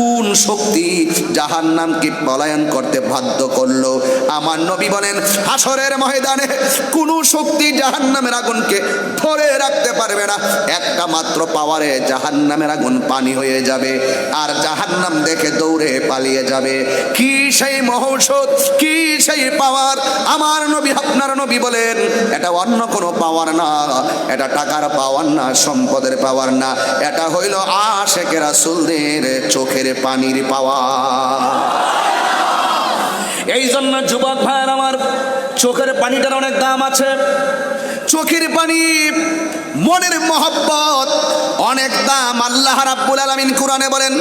কোন শক্তি জাহান্নামকে পলায়ন করতে বাধ্য করল? আমার নবী বলেন, হাসরের ময়দানে কোন শক্তি জাহান্নামের আগুনকে ধরে রাখতে পারবে না। একটা মাত্র পাওয়ারে জাহান্নামের আগুন পানি হয়ে যাবে আর জাহান্নাম দেখে দৌড়ে পালিয়ে যাবে। কি সেই মহৌষধ, কি সেই পাওয়ার? আমার নবী, আপনার নবী বলেন, এটা অন্য কোনো পাওয়ার না, এটা টাকার পাওয়ার না, সম্পদের পাওয়ার না, এটা হইল আশেকের রাসূলদের চোখের পানির পাওয়া। এই জন্য যুবক ভাইয়ের আমার চোখের পানিটার অনেক দাম আছে। চোখের পানি মনের মহব্বত অনেক দাম। আল্লাহ রাব্বুল আলামিন কোরআনে বলেন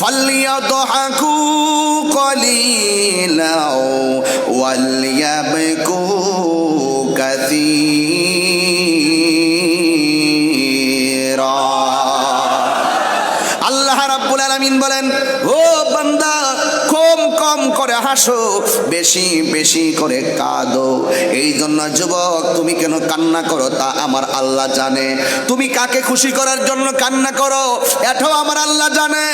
ফাল্লিয়া ফালিয়াদহাকু কলিলাও ওয়ালিয়াবকু কাসীরা। করে হাসো। বেশি বেশি করে কাঁদো। এই জন্য যুবক, তুমি কেন কান্না করো তা আমার আল্লাহ জানে। তুমি কাকে খুশি করার জন্য কান্না করো, এটাও আমার আল্লাহ জানে।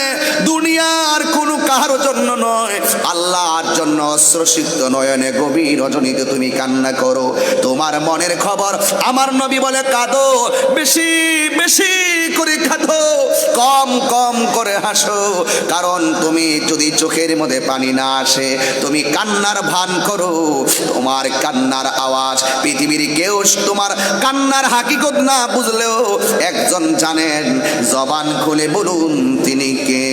দুনিয়ার কোনো কারও জন্য নয়, আল্লাহর জন্য অশ্রসিক্ত নয়নে গভীর রজনীতে তুমি কান্না করো। তোমার মনের খবর আমার নবী বলে, কাঁদো, বেশি বেশি করে কাঁদো, কম কম করে হাসো। কারণ তুমি যদি চোখের মধ্যে পানি না আসে তুমি কান্নার ভান করো। তোমার কান্নার আওয়াজ পৃথিবীর কেউ তোমার কান্নার হাকিকত না বুঝলেও একজন জানেন, জবান খুলে বলুন তিনি কে।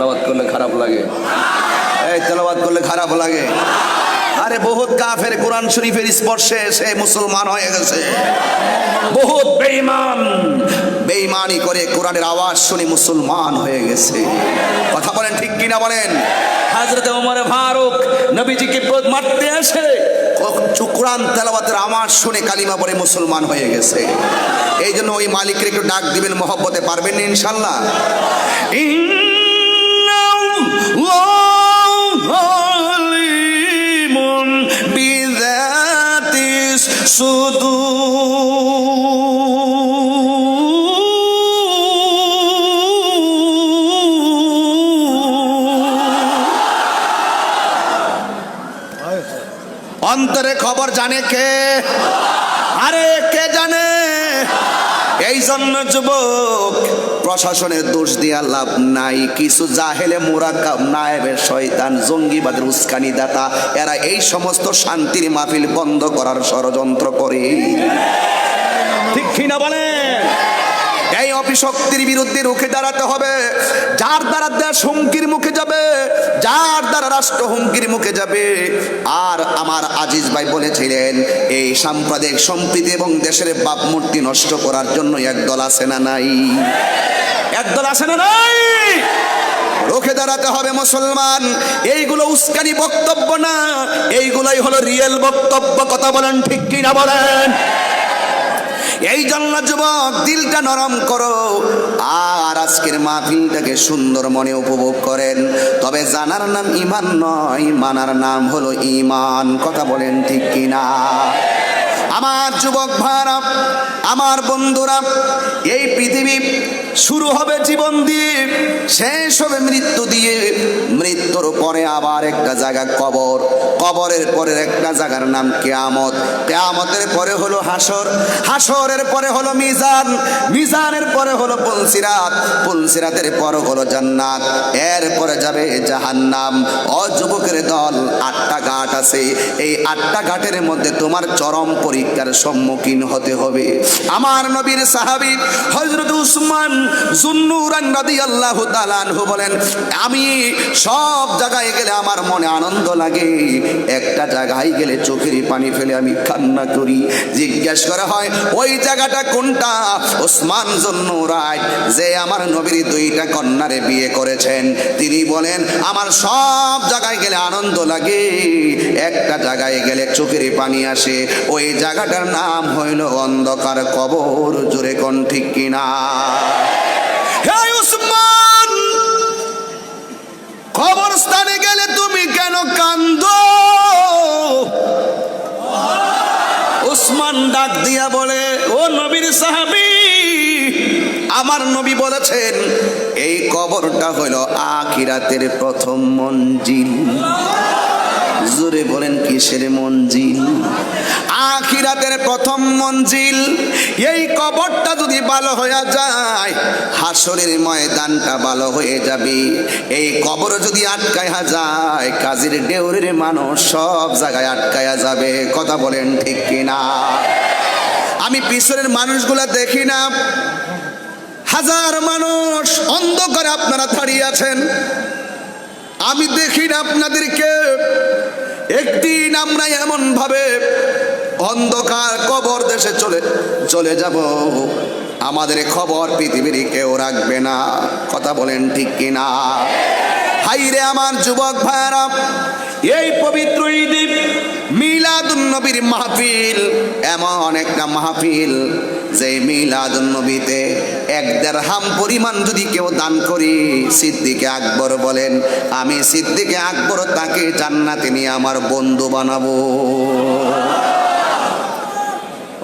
তেলাওয়াত করলে খারাপ লাগে। এই তেলাবাদ করলে খারাপ লাগে। আরে বহুত কাফের কোরআন শরীফের স্পর্শে সে মুসলমান হয়ে গেছে। বহুত বেঈমান। বেঈমানি করে কোরআনের আওয়াজ শুনে মুসলমান হয়ে গেছে। কথা বলেন ঠিক কিনা বলেন? হাজরত ওমর ফারুক নবীজিকে মারতে আসে কোরআন তেলাবাতের আওয়াজ শুনে কালিমা পরে মুসলমান হয়ে গেছে। এই জন্য ওই মালিকের একটু ডাক দিবেন মহব্বতে পারবেন না ইনশাল্লাহ অন্তরে খবর জানে কে? আরে কে জানে? এই জন্য যুবক প্রশাসনের দোষ দেওয়া লাভ নাই। কিছু জাহেলে মোরাকাব নায়েবের শয়তান, জঙ্গিবাদের উস্কানি দাতা এরা এই সমস্ত শান্তির মাহফিল বন্ধ করার ষড়যন্ত্র করে। ঠিক কিনা বলেন? এই অপিশক্তির বিরুদ্ধে রুখে দাঁড়াতে হবে। যার দ্বারা দেশ হুমকির মুখে যাবে, যার দ্বারা রাষ্ট্র হুমকির মুখে যাবে। আর আমার আজিজ ভাই বলেছিলেন, এই সাম্প্রদায়িক সম্প্রীতি এবং দেশের বাপ মূর্তি নষ্ট করার জন্য একদল আছে না নাই? একদল আছে না নাই? রুখে দাঁড়াতে হবে মুসলমান। এইগুলো উস্কানি বক্তব্য না, এইগুলোই হলো রিয়েল বক্তব্য। কথা বলেন ঠিক কিনা বলেন? এই জন্য যুবক, দিলটা নরম করো। আর আজকের মাহফিলটাকে সুন্দর মনে উপভোগ করেন। তবে জানার নাম ইমান নয়, মানার নাম হলো ইমান কথা বলেন ঠিক কিনা? আমার যুবক ভাড়া আমার বন্ধুরা, এই পৃথিবী শুরু হবে জীবন দিয়ে, শেষ হবে মৃত্যু দিয়ে। মৃত্যুর পরে আবার একটা জায়গা কবর। কবরের পরের একটা জায়গার নাম কেয়ামত। কেয়ামতের পরে হলো হাসর হাসরের পরে হলো মিজান। মিজানের পরে হলো পুলসিরাত। পুলসিরাতের পর হলো জান্নাত। এরপরে যাবে জাহান্নাম। ও যুবকের দল, আটটা ঘাট আছে। এই আটটা ঘাটের মধ্যে তোমার চরম পরীক্ষার সম্মুখীন হতে হবে। আমার নবীর সাহাবী হজরত উসমান জুন্নুরান আনহু বলেন, আমি সব জায়গায় গেলে আমার মনে আনন্দ লাগে। একটা জায়গায় গেলে চোখের পানি ফেলে আমি কান্না করি। জিজ্ঞেস করা হয়, ওই জায়গাটা কোনটা? ওসমান জন্নুরাই যে আমার নবীর দুইটা কন্যারে বিয়ে করেছেন। তিনি বলেন, আমার সব জায়গায় গেলে আনন্দ লাগে। একটা জায়গায় গেলে চোখের পানি আসে। ওই জায়গাটার নাম হইল অন্ধকার কবর। জোরে কোন ঠিক কিনা? হে উসমান, কবরস্থানে গেলে তুমি কেন কান্দ উসমান ডাক দিয়া বলে, ও নবীর সাহাবী, আমার নবী বলেছেন, এই কবরটা হইল আখিরাতের প্রথম মঞ্জিল। জোরে বলেন, কিসের মঞ্জিল? আখিরাতের প্রথম মঞ্জিল। এই কবরটা যদি ভালো হয়ে যায়, হাসরের ময়দানটা ভালো হয়ে যাবে। এই কবর যদি আটকায়া যায়, কাজের ডেউরের মানুষ সব জায়গায় আটকায়া যাবে। কথা বলেন ঠিক কিনা? আমি পিছনের মানুষগুলা দেখি না। হাজার মানুষ অন্ধকারে আপনারা দাঁড়িয়ে আছেন। আমি দেখি না আপনাদেরকে। একদিন আমরা এমন ভাবে অন্ধকার কবর দেশে চলে চলে যাব। আমাদের খবর পৃথিবীর কেউ রাখবে না। কথা বলেন ঠিক কিনা? হাইরে আমার যুবক ভাইরা এই পবিত্র ঈদে মিলাদুন নবীর মাহফিল, এমন একটা মাহফিল যে মিলাদুন নবীতে এক দেড়হাম পরিমাণ যদি কেউ দান করি, সিদ্দিকে আকবর বলেন, আমি সিদ্দিকে আকবর তাকে জান্নাতে নিয়ে আমার বন্ধু বানাবো।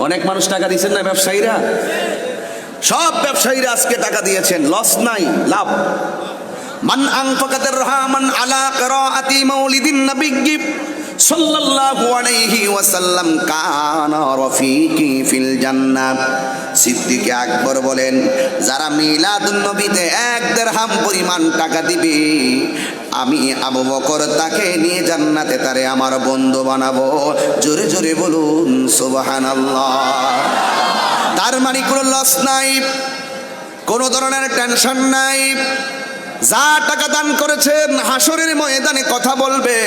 অনেক মানুষ টাকা দিচ্ছেন না ব্যবসায়ীরা? সব ব্যবসায়ীরা আজকে টাকা দিয়েছেন লস নাই, লাভ। মান আং ফকাতের রহমান আলা কিরাআতি মাউলিদিন নবিয়্যি। সাল্লাল্লাহু আলাইহি ওয়াসাল্লাম, কানা ফিল জান্নাত। আকবর বলেন, যারা পরিমাণ টাকা দিবে, আমি তাকে নিয়ে জান্নাতে তারে আমার বন্ধু বানাবো। জোরে জোরে বলুন, সুবহানাল্লাহ। তার মানে কোনো লস নাই, কোনো ধরনের টেনশন নাই। যা টাকা দান করেছেন হাসরের ময়দানে কথা বলবে।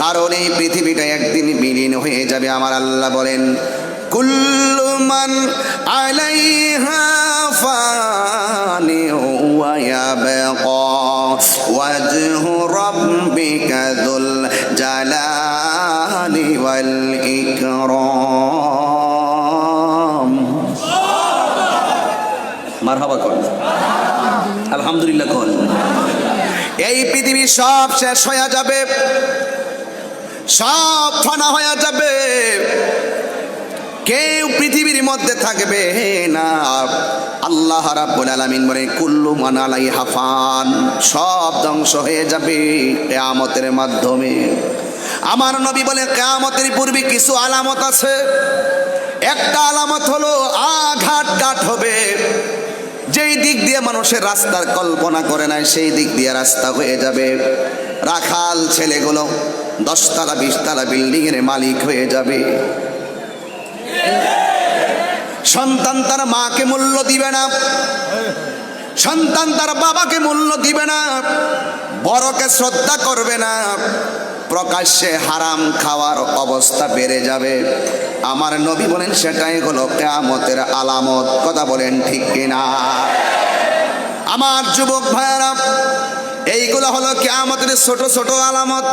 কারণ এই পৃথিবীটা একদিন বিলীন হয়ে যাবে, আমার আল্লাহ বলেন। কুল্লু মান আলাইহা ফানি ওয়া ইয়াবকা ওয়াজহু রাব্বিকা যুল জালালি ওয়াল ইকরাম। মারহাবা কর। আলহামদুলিল্লাহ কর। এই পৃথিবী সব শেষ হয়ে যাবে। সব ফানা হয়ে যাবে। কেউ পৃথিবীর মধ্যে থাকবে না। আল্লাহ রাব্বুল আলামিন বলে কুল্লু মান মানালাই হাফান সব ধ্বংস হয়ে যাবে কেয়ামতের মাধ্যমে। আমার নবী বলে কেয়ামতের পূর্বে কিছু আলামত আছে। একটা আলামত হলো আঘাত কাট হবে। যেই দিক দিয়ে মানুষের রাস্তার কল্পনা করে নাই, সেই দিক দিয়ে রাস্তা হয়ে যাবে। রাখাল ছেলেগুলো দশতলা বিশতলা বিল্ডিং এর মালিক হয়ে যাবে। সন্তান তার মাকে মূল্য দিবে না। সন্তান তার বাবাকে মূল্য দিবে না। বড়কে শ্রদ্ধা করবে না। প্রকাশ্যে হারাম খাওয়ার অবস্থা বেড়ে যাবে। আমার নবী বলেন, সেটাই হলো কেয়ামতের আলামত। কথা বলেন ঠিক কিনা? আমার যুবক ভাইয়ারা, এইগুলো হলো কেয়ামতের ছোট ছোট আলামত।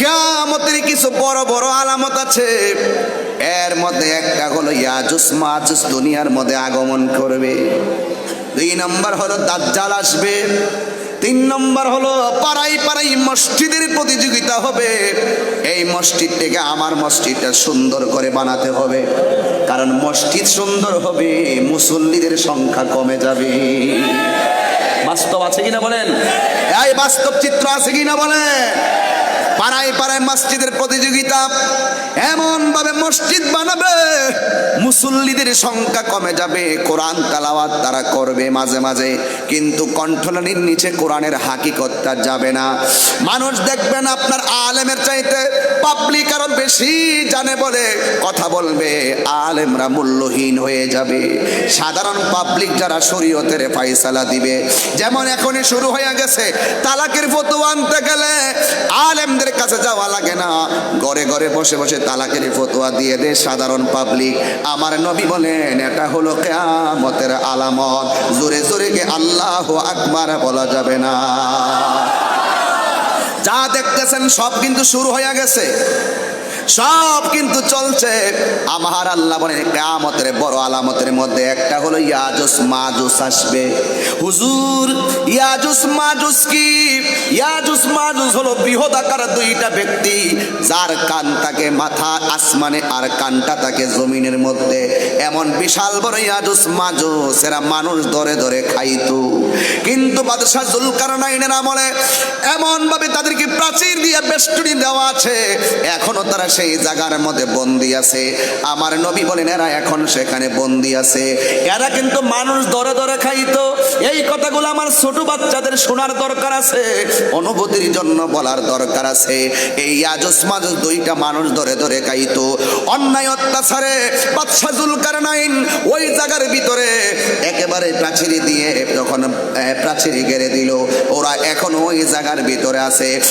কেয়ামতের কিছু বড় বড় আলামত আছে। এর মধ্যে একটা হলো ইয়াজুস মাজুস দুনিয়ার মধ্যে আগমন করবে। দুই নম্বর হলো দাজ্জাল আসবে। তিন নম্বর হলো পাড়াই পাড়াই মসজিদের প্রতিযোগিতা হবে। এই মসজিদটাকে আমার মসজিদটা সুন্দর করে বানাতে হবে। কারণ মসজিদ সুন্দর হবে, মুসল্লিদের সংখ্যা কমে যাবে। বাস্তব আছে কিনা বলেন? এই বাস্তব চিত্র আছে কিনা বলেন? পাড়ায় পাড়ায় মসজিদের প্রতিযোগিতা এমন ভাবে মসজিদ বানাবে মুসল্লিদের সংখ্যা কমে যাবে, কোরআন তালাওয়াত তারা করবে মাঝে মাঝে, কিন্তু কণ্ঠলানির নিচে কোরআনের হাকিকতটা যাবে না। মানুষ দেখবেন আপনার আলেমের চাইতে পাবলিক আরও বেশি জানে বলে কথা বলবে, আলেমরা মূল্যহীন হয়ে যাবে। সাধারণ পাবলিক যারা শরীয়তের ফাইসালা দিবে, যেমন এখনই শুরু হয়ে গেছে, তালাকের ফতোয়া আনতে গেলে আলেমদের কাছে যাওয়া লাগে না। ঘরে ঘরে বসে বসে তালাকের ফতোয়া দিয়ে দে সাধারণ পাবলিক আমার নবী বলেন, এটা হলো কেয়ামতের আলামত। জোরে জোরে গে আল্লাহ আকবার বলা যাবে না। যা দেখতেছেন সব কিন্তু শুরু হয়ে গেছে। সব কিন্তু চলছে। আমার আল্লাহ বলেন কামতের বড় আলামতের মধ্যে একটা হলো ইয়াজুস মাজুস আসবে। হুজুর ইয়াজুস মাজুস কি? ইয়াজুস মাজুস হলো বৃহৎ আকার দুইটা ব্যক্তি, যার কান থাকে মাথা, আসমানে আর কানটা থাকে জমিনের মধ্যে। এমন বিশাল বড় ইয়াজুস মাজুস, এরা মানুষ ধরে ধরে খাইতো। কিন্তু বাদশাহ জুলকারনাইনের আমলে এমন ভাবে তাদেরকে প্রাচীর দিয়ে বেষ্টনী দেওয়া আছে। এখনও তারা সেই জায়গার মধ্যে বন্দি আছে। আমার নবী বলেন, এরা এখন সেখানে বন্দি আছে। এরা কিন্তু মানুষ ধরে ধরে খাইতো। এই কথাগুলো আমার ছোট বাচ্চাদের শোনার দরকার আছে। অনুভূতির জন্য বলার দরকার আছে। এই আজস মাজস দুইটা মানুষ ধরে ধরে গাইতো, অন্যায় অত্যাচারে, বাদশাহ জুলকারনাইন ওই জায়গার ভিতরে একেবারে প্রাচীরি দিয়ে যখন প্রাচীরি গেড়ে দিল। ওরা এখন ওই জায়গার ভিতরে আছে।